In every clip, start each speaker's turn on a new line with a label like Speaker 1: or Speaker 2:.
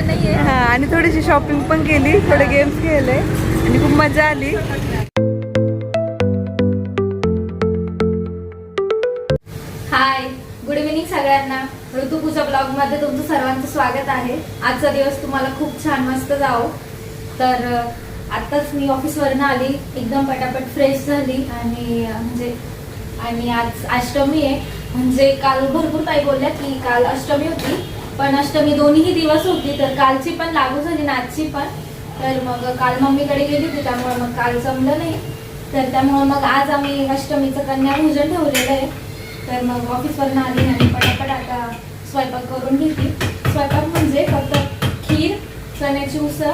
Speaker 1: झालं नाहीये.
Speaker 2: हा आणि थोडीशी शॉपिंग पण केली थोडे गेम्स खेळले आणि खूप मजा आली.
Speaker 1: हाय गुड इव्हिनिंग सगळ्यांना. ऋतुपूजा ब्लॉगमध्ये तुमचं सर्वांचं स्वागत आहे. आजचा दिवस तुम्हाला खूप छान मस्त जाओ तर अं, आत्ताच मी ऑफिसवरनं आली एकदम पटापट फ्रेश झाली आणि म्हणजे आणि आज अष्टमी आहे. म्हणजे काल भरपूर काही बोलल्या की काल अष्टमी होती. पण अष्टमी दोन्ही दिवस होती तर कालची पण लागू झाली ना आजची पण. तर मग काल मम्मीकडे गेली होती त्यामुळे मग काल जमलं नाही. तर त्यामुळे मग आज आम्ही अष्टमीचं कन्यापूजन ठेवलेलं आहे. तर मग ऑफिसवरनं आली आणि पटापट आता स्वयंपाक करून घेतली. स्वयंपाक म्हणजे फक्त खीर चण्याची उसळ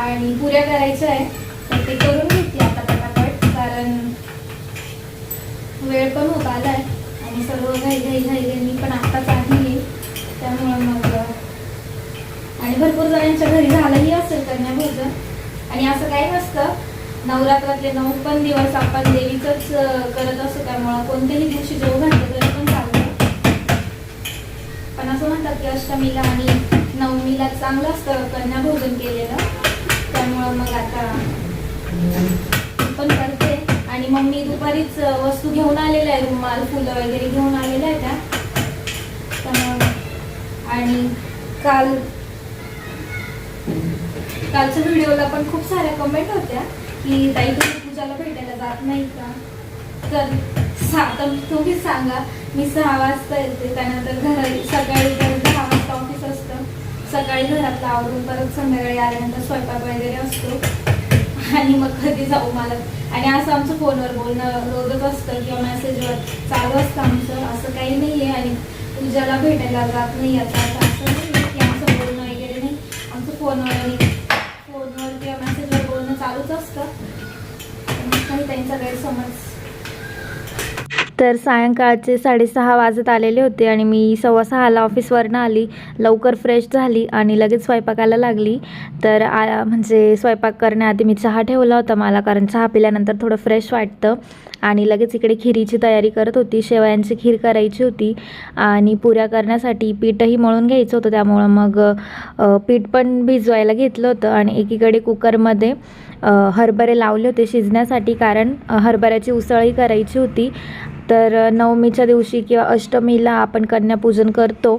Speaker 1: आणि पुऱ्या करायच्या आहे. तर ते करून घेतली आता पटापट कारण वेळ पण होत आलाय आणि सर्व घाई घाई घाई मी पण आत्ताच आली त्यामुळं मग आणि भरपूर जणांच्या घरी झालंही असेल कन्याभोजन. आणि असं काही नसतं. नवरात्रातले नऊ पण दिवस आपण देवीचंच करत असतो. त्यामुळं कोणत्याही दिवशी जेव घातलं तरी पण चालतं. पण असं म्हणतात की अष्टमीला आणि नवमीला चांगलं असतं कन्याभोजन केलेलं. त्यामुळं मग आता पण करते. आणि मग मी दुपारीच वस्तू घेऊन आलेल्या आहे रुमाल फुलं वगैरे घेऊन आलेल्या आहे त्या. आणि काल कालच्या व्हिडिओला पण खूप साऱ्या कमेंट होत्या की ताई तुम्ही पूजाला भेटायला जात नाही का? तर सा तर सांगा मी सहा वाजता येते त्यानंतर घरी सकाळी तर दहा वाजता ऑफिस असतं. सकाळी घरातलं आवरून परत संध्याकाळी आल्यानंतर स्वयंपाक वगैरे असतो. आणि मग कधी जाऊ मला. आणि असं आमचं फोनवर बोलणं रोजच असतं किंवा मेसेजवर चालू असतं आमचं. असं काही नाही आहे आणि पूजाला भेटायला जात नाही आता. असं नाही की आमचं बोलणं वगैरे नाही. आमचं फोनवर फोनवर किंवा मेसेजवर बोलणं चालूच असतं. काही त्यांचा गैरसमज.
Speaker 3: तर सायंकाळचे साडेसहा वाजत आलेले होते आणि मी सव्वा सहाला ऑफिसवरनं आली. लवकर फ्रेश झाली आणि लगेच स्वयंपाकाला लागली. तर आ म्हणजे स्वयंपाक करण्याआधी मी चहा ठेवला होता मला कारण चहा पिल्यानंतर थोडं फ्रेश वाटतं. आणि लगेच इकडे खिरीची तयारी करत होती. शेवयांची खीर करायची होती आणि पुऱ्या करण्यासाठी पीठही मळून घ्यायचं होतं. त्यामुळं मग पीठ पण भिजवायला घेतलं होतं आणि एकीकडे कुकरमध्ये हरभरे लावले होते शिजण्यासाठी कारण हरभऱ्याची उसळही करायची होती. तर नवमीच्या दिवशी किंवा अष्टमीला आपण कन्यापूजन करतो.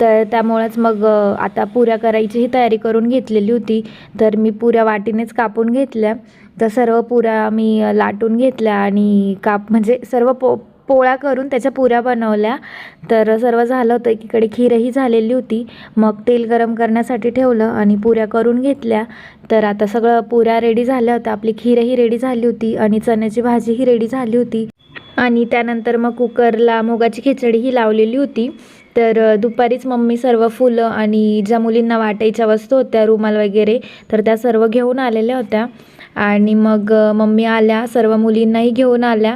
Speaker 3: तर त्यामुळेच मग आता पुऱ्या करायचीही तयारी करून घेतलेली होती. तर मी पुऱ्या वाटीनेच कापून घेतल्या. तर सर्व पुऱ्या मी लाटून घेतल्या आणि काप म्हणजे सर्व पो पोळ्या करून त्याच्या पुऱ्या बनवल्या. तर सर्व झालं होतं एकीकडे खीरही झालेली होती. मग तेल गरम करण्यासाठी ठेवलं आणि पुऱ्या करून घेतल्या. तर आता सगळं पुऱ्या रेडी झाल्या होत्या. आपली खीरही रेडी झाली होती आणि चण्याची भाजीही रेडी झाली होती. आणि त्यानंतर मग कुकरला मुगाची खिचडीही लावलेली होती. तर दुपारीच मम्मी सर्व फुलं आणि ज्या मुलींना वाटायच्या वस्तू होत्या रुमाल वगैरे तर त्या सर्व घेऊन आलेल्या होत्या. आणि मग मम्मी आल्या सर्व मुलींनाही घेऊन आल्या.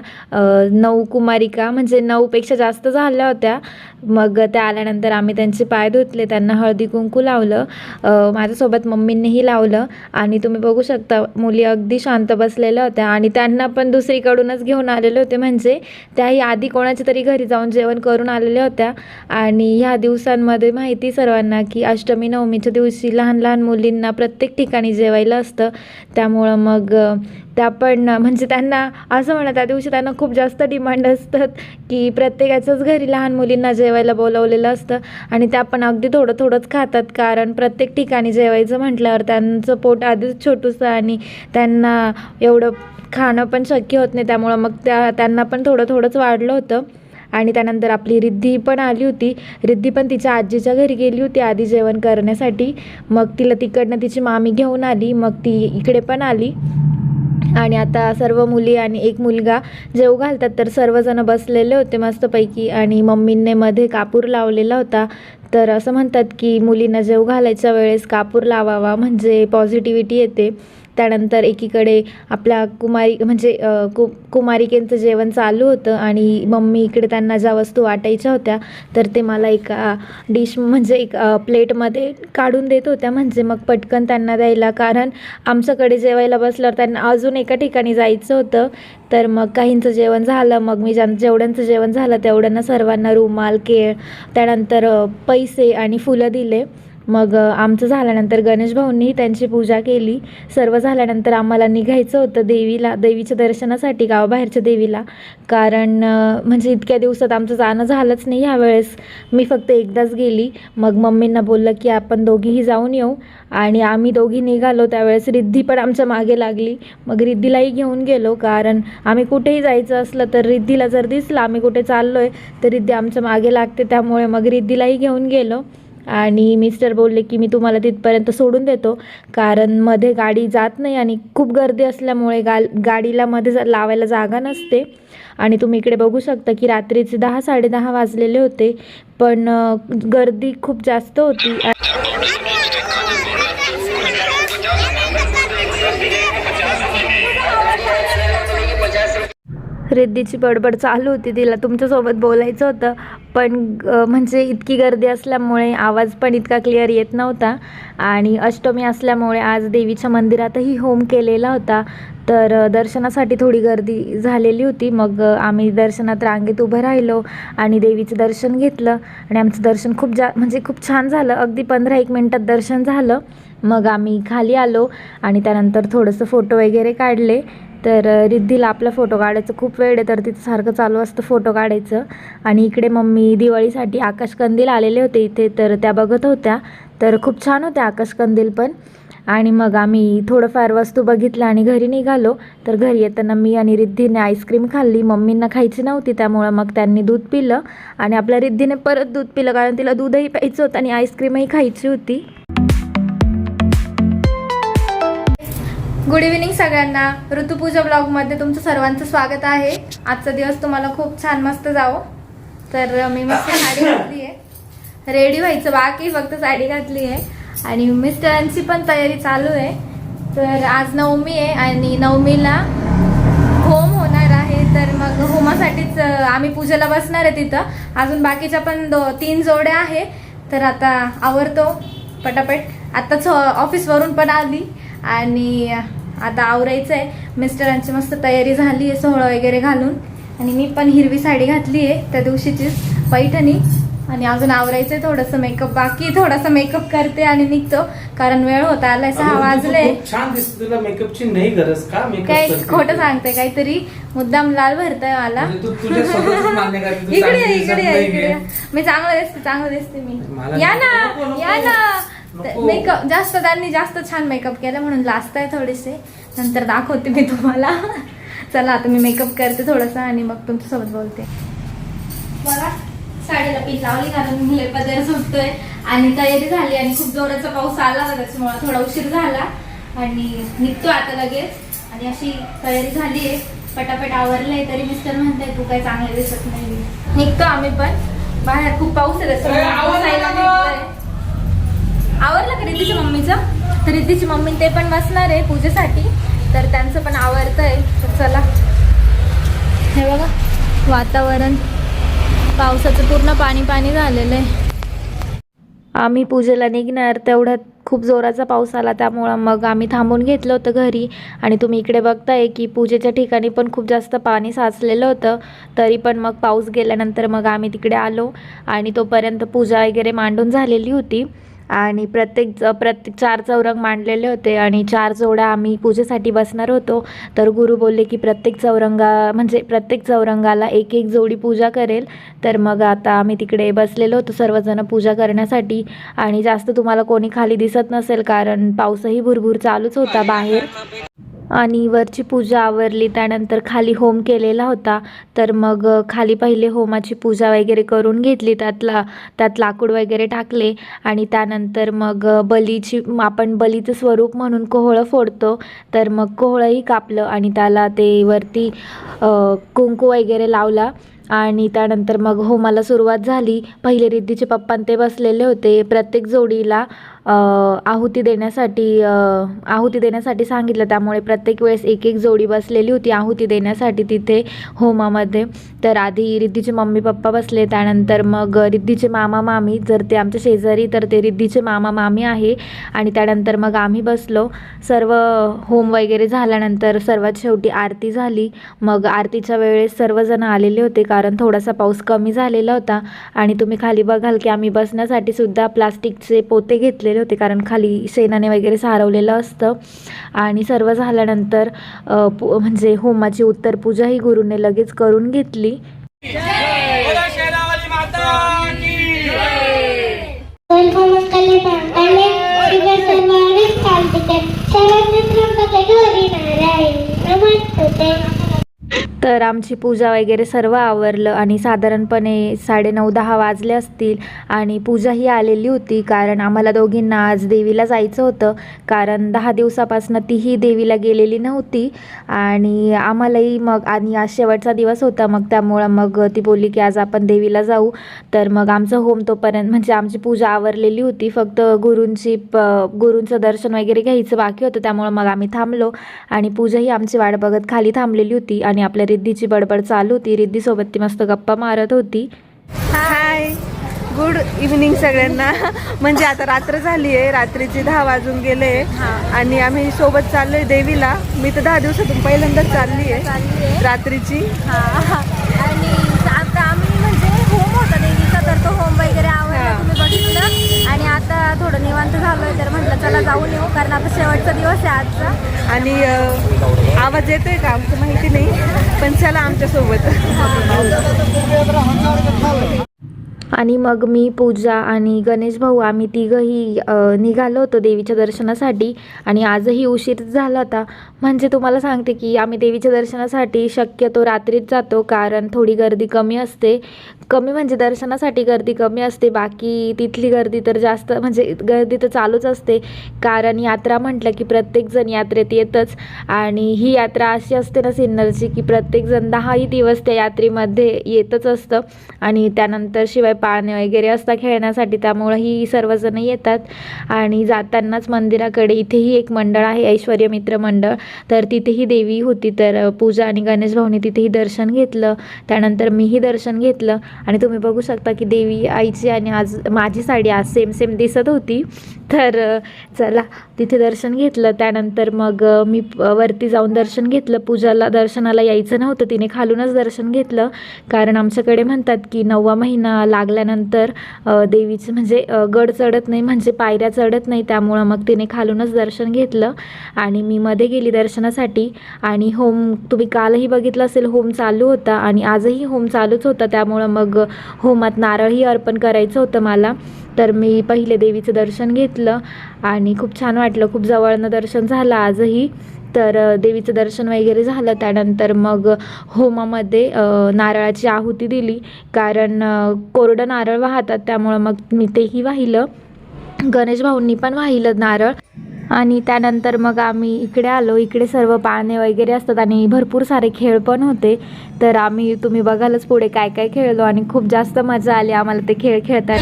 Speaker 3: नऊ कुमारिका म्हणजे नऊपेक्षा जास्त झाल्या होत्या. मग त्या आल्यानंतर आम्ही त्यांचे पाय धुतले त्यांना हळदी कुंकू लावलं. माझ्यासोबत मम्मींनीही लावलं. आणि तुम्ही बघू शकता मुली अगदी शांत बसलेल्या होत्या. आणि त्यांना पण दुसरीकडूनच घेऊन आलेले होते. म्हणजे त्याही आधी कोणाच्या तरी घरी जाऊन जेवण करून आलेल्या होत्या. आणि ह्या दिवसांमध्ये माहिती सर्वांना की अष्टमी नवमीच्या दिवशी लहान लहान मुलींना प्रत्येक ठिकाणी जेवायला असतं. त्यामुळं मग त्या पण म्हणजे त्यांना असं म्हणा त्या दिवशी त्यांना खूप जास्त डिमांड असतात की प्रत्येकाच्याच घरी लहान मुलींना जेवायला बोलवलेलं असतं आणि त्या पण अगदी थोडं थोडंच खातात. कारण प्रत्येक ठिकाणी जेवायचं म्हटल्यावर त्यांचं पोट आधीच छोटूसं आणि त्यांना एवढं खाणं पण शक्य होत नाही. त्यामुळं मग त्या त्यांना पण थोडं थोडंच वाढलं होतं. आणि त्यानंतर आपली रिद्धी पण आली होती. रिद्धी पण तिच्या आजीच्या घरी गेली होती आधी जेवण करण्यासाठी. मग तिला तिकडनं तिची मामी घेऊन आली. मग ती इकडे पण आली. आणि आता सर्व मुली आणि एक मुलगा जेव घालतात. तर सर्वजण बसलेले होते मस्तपैकी. आणि मम्मीने मध्ये कापूर लावलेला होता. तर असं म्हणतात की मुलींना जेव घालायच्या वेळेस कापूर लावावा म्हणजे पॉझिटिव्हिटी येते. त्यानंतर एकीकडे आपल्या कुमारी म्हणजे कु कुमारिकेंचं जेवण चालू होतं आणि मम्मी इकडे त्यांना ज्या वस्तू वाटायच्या होत्या तर ते मला एका डिश म्हणजे एक प्लेटमध्ये काढून देत होत्या. म्हणजे मग पटकन त्यांना द्यायला कारण आमच्याकडे जेवायला बसल्यावर त्यांना अजून एका ठिकाणी जायचं होतं. तर मग काहींचं जेवण झालं मग मी ज्यां जेवढ्यांचं जेवण झालं तेवढ्यांना सर्वांना रुमाल केळ त्यानंतर पैसे आणि फुलं दिले. मग आमचं झाल्यानंतर गणेश भाऊंनी त्यांची पूजा केली. सर्व झाल्यानंतर आम्हाला निघायचं होतं देवीला देवीच्या दर्शनासाठी गावाबाहेरच्या देवीला. कारण म्हणजे इतक्या दिवसात आमचं जाणं झालंच नाही ह्यावेळेस मी फक्त एकदाच गेली. मग मम्मींना बोललं की आपण दोघीही जाऊन येऊ. आणि आम्ही दोघी निघालो. त्यावेळेस रिद्धी पण आमच्या मागे लागली. मग रिद्धीलाही घेऊन गेलो. कारण आम्ही कुठेही जायचं असलं तर रिद्धीला जर दिसलं आम्ही कुठे चाललो आहे तर रिद्धी आमच्या मागे लागते. त्यामुळे मग रिद्धीलाही घेऊन गेलो. आणि मिस्टर बोलले की मी तुम्हाला तिथपर्यंत सोडून देतो. कारण मध्ये गाडी जात नाही आणि खूप गर्दी असल्यामुळे गा गाडीला मध्ये जा- लावायला जागा नसते. आणि तुम्ही इकडे बघू शकता की रात्रीचे दहा साडेदहा वाजलेले होते. पण गर्दी खूप जास्त होती. रिद्धीची बडबड चालू होती. तिला तुमच्यासोबत बोलायचं होतं. पण म्हणजे इतकी गर्दी असल्यामुळे आवाज पण इतका क्लिअर येत नव्हता. आणि अष्टमी असल्यामुळे आज देवीच्या मंदिरातही होम केलेला होता. तर दर्शनासाठी थोडी गर्दी झालेली होती. मग आम्ही दर्शनात रांगेत उभं राहिलो आणि देवीचं दर्शन घेतलं. आणि आमचं दर्शन खूप जा म्हणजे खूप छान झालं. अगदी पंधरा एक मिनटात दर्शन झालं. मग आम्ही खाली आलो आणि त्यानंतर थोडंसं फोटो वगैरे काढले. तर रिद्धीला आपला फोटो काढायचं खूप वेळ आहे तर तिथं सारखं चालू असतं फोटो काढायचं. आणि इकडे मम्मी दिवाळीसाठी आकाशकंदील आलेले होते इथे तर त्या बघत होत्या. तर खूप छान होत्या आकाशकंदील पण. आणि मग आम्ही थोडंफार वस्तू बघितल्या आणि घरी निघालो. तर घरी येताना मी आणि रिद्धीने आईस्क्रीम खाल्ली. मम्मींना खायची नव्हती त्यामुळं मग त्यांनी दूध पिलं. आणि आपल्या रिद्धीने परत दूध पिलं कारण तिला दूधही प्यायचं होतं आणि आईस्क्रीमही खायची होती.
Speaker 1: गुड इव्हिनिंग सगळ्यांना. ऋतुपूजा ब्लॉगमध्ये तुमचं सर्वांचं स्वागत आहे. आजचा दिवस तुम्हाला खूप छान मस्त जावो. तर मी मस्त साडी घातली आहे. रेडी व्हायचं बाकी फक्त साडी घातली आहे. आणि मिस्टरांची पण तयारी चालू आहे. तर आज नवमी आहे आणि नवमीला होम होणार आहे. तर मग होमासाठीच आम्ही पूजेला बसणार आहे तिथं. अजून बाकीच्या पण दो तीन जोड्या आहे. तर आता आवरतो पटापट. आत्ताच ऑफिसवरून पण आली. आणि आता आवरायचं आहे मिस्टरांची मस्त तयारी झाली आहे सोहळं वगैरे घालून आणि मी पण हिरवी साडी घातली आहे त्या दिवशीचीच पैठणी आणि अजून आवरायचं आहे थोडंसं मेकअप बाकी थोडासा मेकअप करते आणि निघतो कारण वेळ होता आलाय सहा वाजले
Speaker 4: छान दिसते तुला मेकअपची नाही गरज का मेकअप
Speaker 1: काय? खोटं सांगते काहीतरी मुद्दाम लाल भरतय मला
Speaker 4: म्हणजे
Speaker 1: इकडे इकडे. इकडे. मी चांगलं दिसते चांगलं दिसते मी या ना. या ना. मेकअप जास्त त्यांनी जास्त छान मेकअप केला म्हणून लाजत आहे थोडेसे. नंतर दाखवते मी तुम्हाला. चला आता मी मेकअप करते थोडंसं आणि मग तुमच्यासोबत बोलते. बघा साडीला पीठ लावली कारण मुले पदर सुटतोय. आणि तयारी झाली आणि खूप जोराचा पाऊस आला होता त्याच्यामुळे थोडा उशीर झाला. आणि निघतो आता लगेच. आणि अशी तयारी झाली आहे. पटापट आवरलंय तरी मिस्टर म्हणताय तू काय चांगलं दिसत नाही निघतो आम्ही पण. बाहेर खूप पाऊस आहे
Speaker 4: आवरलं का?
Speaker 1: रिद्धीच्या मम्मीचं? तर रिद्धीची मम्मी ते पण बसणार आहे पूजेसाठी. तर त्यांचं पण आवडतंय तर चला. हे बघा वातावरण. पावसाचं पूर्ण पाणी पाणी झालेलं आहे.
Speaker 3: आम्ही पूजेला निघणार. तेवढ्यात खूप जोराचा पाऊस आला त्यामुळं मग आम्ही थांबून घेतलं होतं घरी. आणि तुम्ही इकडे बघताय की पूजेच्या ठिकाणी पण खूप जास्त पाणी साचलेलं होतं. तरी पण मग पाऊस गेल्यानंतर मग आम्ही तिकडे आलो. आणि तोपर्यंत पूजा वगैरे मांडून झालेली होती. आणि प्रत्येक प्रत्येक चार चौरंग मांडलेले होते आणि चार जोड्या आम्ही पूजेसाठी बसणार होतो. तर गुरु बोलले की प्रत्येक चौरंगा म्हणजे प्रत्येक चौरंगाला एक एक जोडी पूजा करेल. तर मग आता आम्ही तिकडे बसलेलो होतो सर्वजण पूजा करण्यासाठी. आणि जास्त तुम्हाला कोणी खाली दिसत नसेल कारण पाऊसही भुरभुर चालूच होता बाहेर आणि वरची पूजा आवरली त्यानंतर खाली होम केलेला होता. तर मग खाली पहिले होमाची पूजा वगैरे करून घेतली त्यातला त्यात लाकूड वगैरे टाकले आणि त्यानंतर मग बलीची आपण बलीचं स्वरूप म्हणून कोहळं फोडतो. तर मग कोहळंही कापलं आणि त्याला ते वरती कुंकू वगैरे लावला. आणि त्यानंतर मग होमाला सुरुवात झाली. पहिले रिद्धीचे पप्पा ते बसलेले होते. प्रत्येक जोडीला आहुती देण्यासाठी आहुती देण्यासाठी सांगितलं. त्यामुळे प्रत्येक वेळेस एक एक जोडी बसलेली होती आहुती देण्यासाठी तिथे होमामध्ये. तर आधी रिद्धीचे मम्मी पप्पा बसले. त्यानंतर मग रिद्धीचे मामा मामी. जर ते आमच्या शेजारी तर ते रिद्धीचे मामा मामी आहे. आणि त्यानंतर मग आम्ही बसलो. सर्व होम वगैरे झाल्यानंतर सर्वात शेवटी आरती झाली. मग आरतीच्या वेळेस सर्वजण आलेले होते. का कारण थोडासा पाऊस कमी झालेला होता आणि तुम्ही खाली बघाल की आम्ही बसण्यासाठी सुद्धा प्लास्टिकचे पोते घेतलेले होते कारण खाली शेणाने वगैरे सारवलेलं असतं. आणि सर्व झाल्यानंतर पु- म्हणजे होमाची उत्तर पूजा ही गुरुने लगेच करून घेतली. तर आमची पूजा वगैरे सर्व आवरलं आणि साधारणपणे साडेनऊ दहा वाजले असतील आणि पूजाही आलेली होती कारण आम्हाला दोघींना आज देवीला जायचं होतं. कारण दहा दिवसापासून तीही देवीला गेलेली नव्हती आणि आम्हालाही मग आणि आज शेवटचा दिवस होता मग त्यामुळं मग ती बोलली की आज आपण देवीला जाऊ. तर मग आमचं होम तोपर्यंत म्हणजे आमची पूजा आवरलेली होती. फक्त गुरूंची प गुरूंचं दर्शन वगैरे घ्यायचं बाकी होतं. त्यामुळं मग आम्ही थांबलो आणि पूजाही आमची वाट बघत खाली थांबलेली होती आणि आपल्या रिद्धीची बडबड चालू होती. रिद्धीसोबत ती मस्त गप्पा मारत होती.
Speaker 2: हाय गुड इव्हनिंग सगळ्यांना. म्हणजे आता रात्र झाली आहे. रात्रीचे दहा वाजून गेले आणि आम्ही सोबत चाललोय देवीला. मी तर दहा दिवसातून पहिल्यांदाच चालली आहे. रात्रीची.
Speaker 1: आणि आता आम्ही म्हणजे होम होता देवीचा तर तो होम वगैरे आवडला
Speaker 2: हा.
Speaker 1: तुम्ही बघितलं आणि आता थोडं निवांत झालोय तर म्हटलं चला जाऊन येऊ कारण आता शेवटचा दिवस आहे आजचा.
Speaker 2: आणि आवाज येतोय का? आमचं माहिती नाही पण चला आमच्यासोबत
Speaker 3: आणि मग मी पूजा आणि गणेश भाऊ आम्ही तिघंही निघालो होतो देवीच्या दर्शनासाठी. आणि आजही उशीर झाला होता म्हणजे तुम्हाला सांगते की आम्ही देवीच्या दर्शनासाठी शक्यतो रात्रीच जातो कारण थोडी गर्दी कमी असते. कमी म्हणजे दर्शनासाठी गर्दी कमी असते बाकी तिथली गर्दी तर जास्त म्हणजे गर्दी तर चालूच असते. कारण यात्रा म्हटलं की प्रत्येकजण यात्रेत येतच. आणि ही यात्रा अशी असते ना सिन्नरची की प्रत्येकजण दहाही दिवस त्या यात्रेमध्ये येतच असतं. आणि त्यानंतर शिवाय पाळणे वगैरे असतात खेळण्यासाठी त्यामुळं ही सर्वजण येतात. आणि जातानाच मंदिराकडे इथेही एक मंडळ आहे ऐश्वर्य मित्र मंडळ. तर तिथेही देवी होती तर पूजा आणि गणेश भाऊने तिथेही दर्शन घेतलं. त्यानंतर मीही दर्शन घेतलं. आणि तुम्ही बघू शकता की देवी आईची आणि आज माझी साडी आज सेम सेम दिसत होती. तर चला तिथे दर्शन घेतलं. त्यानंतर मग मी वरती जाऊन दर्शन घेतलं. पूजाला दर्शनाला यायचं नव्हतं. तिने खालूनच दर्शन घेतलं. कारण आमच्याकडे म्हणतात की नववा महिना लागल्यानंतर देवीचं म्हणजे गड चढत नाही म्हणजे पायऱ्या चढत नाही. त्यामुळं मग तिने खालूनच दर्शन घेतलं. आणि मी मध्ये गेली दर्शनासाठी. आणि होम तुम्ही कालही बघितलं असेल होम चालू होता. आणि आजही होम चालूच होता. त्यामुळं मग होमात नारळही अर्पण करायचं होतं मला. तर मी पहिले देवीचं दर्शन घेतलं आणि खूप छान वाटलं. खूप जवळनं दर्शन झालं आजही. तर देवीचं दर्शन वगैरे झालं. त्यानंतर मग होमामध्ये नारळाची आहुती दिली. कारण कोरडं नारळ वाहतात. त्यामुळं मग मी तेही वाहिलं. गणेश भाऊंनी पण वाहिलं नारळ. आणि त्यानंतर मग आम्ही इकडे आलो. इकडे सर्व पाळणे वगैरे असतात आणि भरपूर सारे खेळ पण होते. तर आम्ही तुम्ही बघालच पुढे काय काय खेळलो आणि खूप जास्त मजा आली आम्हाला ते खेळ खेळतात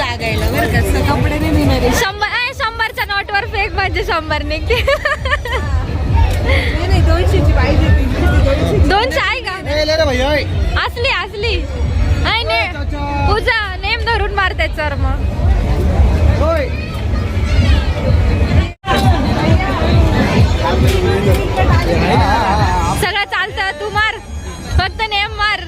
Speaker 1: शंभरच्या नोटवर फेक म्हणजे शंभर निघते दोनशे आहे का? असली असली. पूजा नेम धरून मार त्याच्यावर मग. सगळं चालतं तू मार फक्त नेम मार.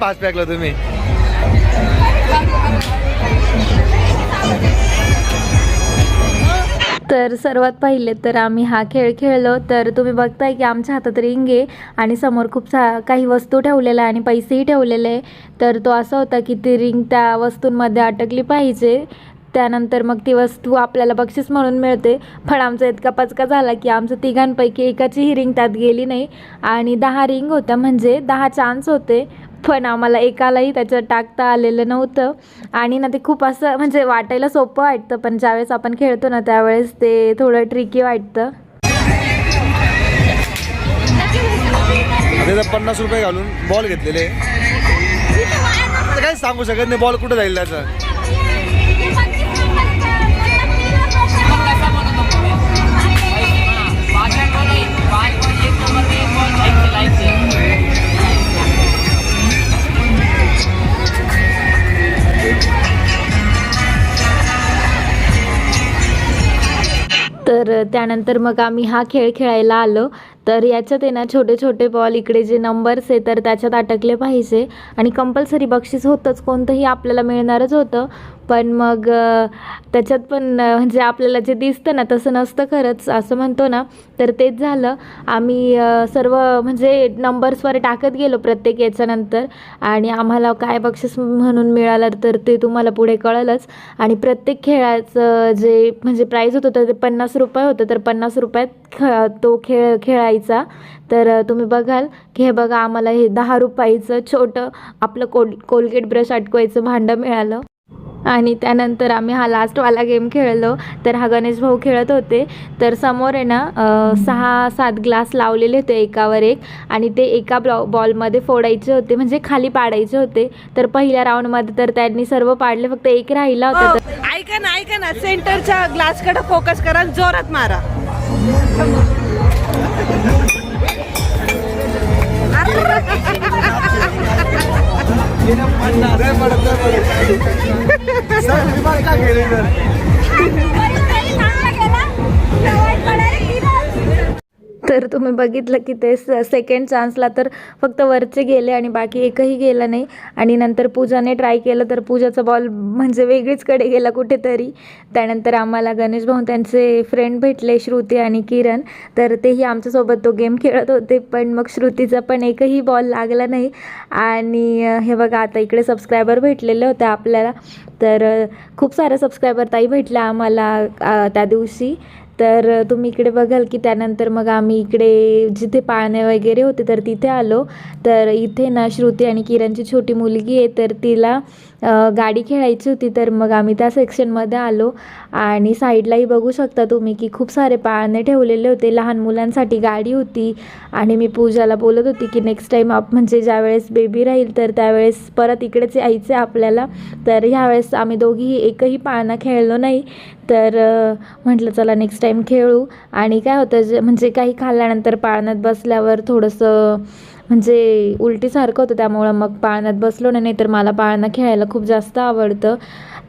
Speaker 5: पाच पॅकला तुम्ही.
Speaker 3: तर सर्वात पहिले तर आम्ही हा खेळ खेळलो. तर तुम्ही बघताय की आमच्या हातात रिंग आहे आणि समोर खूप सा काही वस्तू ठेवलेल्या आहे आणि पैसेही ठेवलेले आहे. तर तो असा होता की ती रिंग त्या वस्तूंमध्ये अटकली पाहिजे. त्यानंतर मग ती वस्तू आपल्याला बक्षीस म्हणून मिळते. पण आमचा इतका पचका झाला की आमचं तिघांपैकी एकाचीही रिंग त्यात गेली नाही. आणि दहा रिंग होत्या म्हणजे दहा चान्स होते. पण आम्हाला एकालाही त्याच्यावर टाकता आलेलं नव्हतं. आणि ना ते खूप असं म्हणजे वाटायला सोपं वाटतं पण ज्यावेळेस आपण खेळतो ना त्यावेळेस ते थोडं ट्रिकी वाटतं.
Speaker 5: पन्नास रुपये घालून बॉल घेतलेले. काय सांगू शकत नाही बॉल कुठं जाईल त्याचा?
Speaker 3: तर त्यानंतर मग आम्ही हा खेळ खेळायला आलो. तर याच्यात आहे ना छोटे छोटे बॉल इकडे जे नंबर्स आहे तर त्याच्यात अटकले पाहिजे. आणि कंपल्सरी बक्षीस होतंच कोणतंही आपल्याला मिळणारच होतं. पण मग त्याच्यात पण म्हणजे आपल्याला जे दिसतं ना तसं नसतं खरंच असं म्हणतो ना. तर तेच झालं. आम्ही सर्व म्हणजे नंबर्सवर टाकत गेलो प्रत्येक याच्यानंतर. आणि आम्हाला काय बक्षीस म्हणून मिळालं तर ते तुम्हाला पुढे कळलंच. आणि प्रत्येक खेळाचं जे म्हणजे प्राईज होतं तर ते पन्नास रुपये होतं. तर पन्नास रुपयात ख तो खेळ खेळायचा. तर तुम्ही बघाल की हे बघा आम्हाला हे दहा रुपयाचं छोटं आपलं कोल कोलगेट ब्रश अटकवायचं भांडं मिळालं. आणि त्यानंतर आम्ही हा लास्टवाला गेम खेळलो. तर हा गणेश भाऊ खेळत होते. तर समोर आहे ना सहा सात ग्लास लावलेले होते एकावर एक. आणि ते एका ब्लॉ बॉलमध्ये फोडायचे होते. म्हणजे खाली पाडायचे होते. तर पहिल्या राऊंडमध्ये तर त्यांनी सर्व पाडले. फक्त एक राहिला होता तर
Speaker 2: ऐका ना ऐका ना. सेंटरच्या ग्लासकडे फोकस करा आणि जोरात मारा.
Speaker 3: पन्नास तर तुम्ही बघितलं की ते सेकंड चान्सला तर फक्त वरचे गेले आणि बाकी एकही गेला नाही. आणि नंतर पूजाने ट्राय केलं तर पूजाचा बॉल म्हणजे वेगळीचकडे गेला कुठेतरी. त्यानंतर आम्हाला गणेश भाऊ त्यांचे फ्रेंड भेटले श्रुती आणि किरण. तर तेही आमच्यासोबत तो गेम खेळत होते पण मग श्रुतीचा पण एकही बॉल लागला नाही. आणि हे बघा आता इकडे सबस्क्रायबर भेटलेले होते आपल्याला. तर खूप सारे सबस्क्रायबर ताई भेटल्या आम्हाला त्या दिवशी. तर तुम्ही इकडे बघाल की त्यानंतर मग आम्ही इकडे जिथे पाळणे वगैरे होते तर तिथे आलो. तर इथे ना श्रुती आणि किरणची छोटी मुलगी आहे तर तिला गाडी खेळायची होती तर मग आम्ही त्या सेक्शनमध्ये आलो. आणि साईडलाही बघू शकता तुम्ही की खूप सारे पाळणे ठेवलेले होते. लहान मुलांसाठी गाडी होती. आणि मी पूजाला बोलत होती की नेक्स्ट टाईम आप म्हणजे ज्यावेळेस बेबी राहील तर त्यावेळेस परत इकडेच यायचं आपल्याला. तर ह्यावेळेस आम्ही दोघीही एकही पाळणा खेळलो नाही. तर म्हटलं चला नेक्स्ट टाईम खेळू. आणि काय होतं जे म्हणजे काही खाल्ल्यानंतर पाळण्यात बसल्यावर थोडंसं म्हणजे उलटीसारखं होतं त्यामुळं मग पाळण्यात बसलो नाही तर मला पाळणं खेळायला खूप जास्त आवडतं.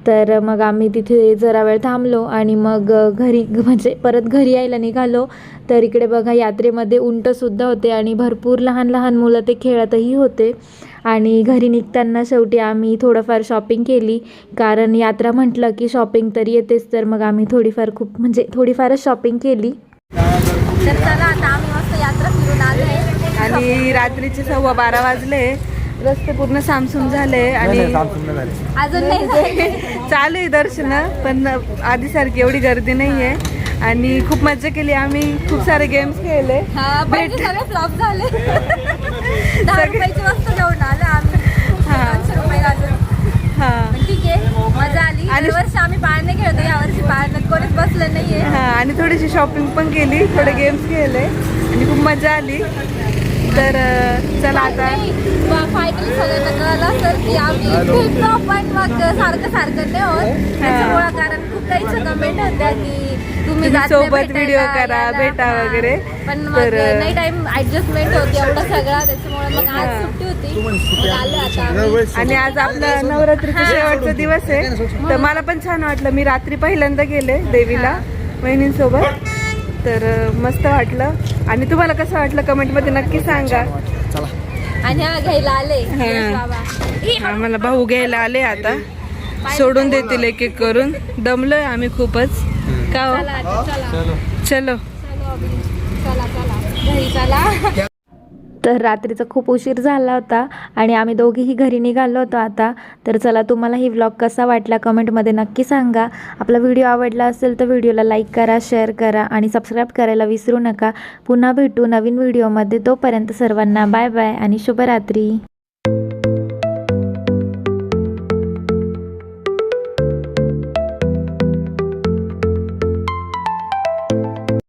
Speaker 3: तर मग आम्ही तिथे जरा वेळ थांबलो आणि मग घरी म्हणजे परत घरी यायला निघालो. तर इकडे बघा यात्रेमध्ये उंटसुद्धा होते आणि भरपूर लहान लहान मुलं ते खेळतही होते. आणि घरी निघताना शेवटी आम्ही थोडंफार शॉपिंग केली. कारण यात्रा म्हटलं की शॉपिंग तर येतेच तर मग आम्ही थोडीफार खूप म्हणजे थोडीफारच शॉपिंग केली.
Speaker 1: तर चला आता आम्ही मस्त यात्रा फिरून आलोय.
Speaker 2: आणि रात्रीचे सव्वा बारा वाजले. रस्ते पूर्ण सामसूम झाले आणि
Speaker 1: अजून नाही.
Speaker 2: चालू आहे दर्शन पण आधीसारखी एवढी गर्दी नाहीये. आणि खूप मजा केली आम्ही. खूप सारे गेम्स खेळले.
Speaker 1: हा, फ्लॉप झाले. दहा रुपयाची वस्तू घेऊन आले आम्ही.
Speaker 2: हा.
Speaker 1: दोनशे रुपये घालून
Speaker 2: हा.
Speaker 1: पण ठीक आहे मजा आली.
Speaker 2: आणि-
Speaker 1: वर्षी आम्ही पाळणे खेळतो यावर्षी पाळण्यात कोणीच बसलं नाहीये.
Speaker 2: हा आणि थोडीशी शॉपिंग पण केली थोडे गेम्स खेळले. आणि खूप मजा आली. तर चला आता.
Speaker 1: फायनली सगळ्यांना कळलं असेल की आम्ही भेटतो पण मग सारखं सारखं नाही होत त्याच्यामुळं कारण खूप काही कमेंट होत्या की तुम्ही
Speaker 2: सोबत video करा. भेटा
Speaker 1: हा.
Speaker 2: वगैरे.
Speaker 1: पण मग
Speaker 2: तर-
Speaker 1: नाही टाइम ऍडजस्टमेंट होती एवढं सगळं त्याच्यामुळे मग आज सुट्टी होती. मग आलो आता आम्ही.
Speaker 2: आणि आज आपला नवरात्रीचा शेवटचा दिवस आहे. तर मला पण छान वाटलं. मी रात्री पहिल्यांदा गेले देवीला बहिणींसोबत तर मस्त वाटलं. आणि तुम्हाला कसं वाटलं कमेंटमध्ये नक्की सांगा.
Speaker 1: आणि हा घ्यायला आले.
Speaker 2: आम्हाला भाऊ घ्यायला आले आता. सोडून देतील एक एक करून. दमलोय आम्ही खूपच. का हो?
Speaker 1: चला. चला. चला.
Speaker 3: तर रात्रीचा खूप उशीर झाला होता आणि आम्ही दोघीही घरी निघालो होतो आता. तर चला तुम्हाला ही व्लॉग कसा वाटला कमेंटमध्ये नक्की सांगा. आपला व्हिडिओ आवडला असेल तर व्हिडिओला लाईक करा शेअर करा आणि सबस्क्राईब करायला विसरू नका. पुन्हा भेटू नवीन व्हिडिओमध्ये तोपर्यंत सर्वांना बाय बाय आणि शुभरात्री.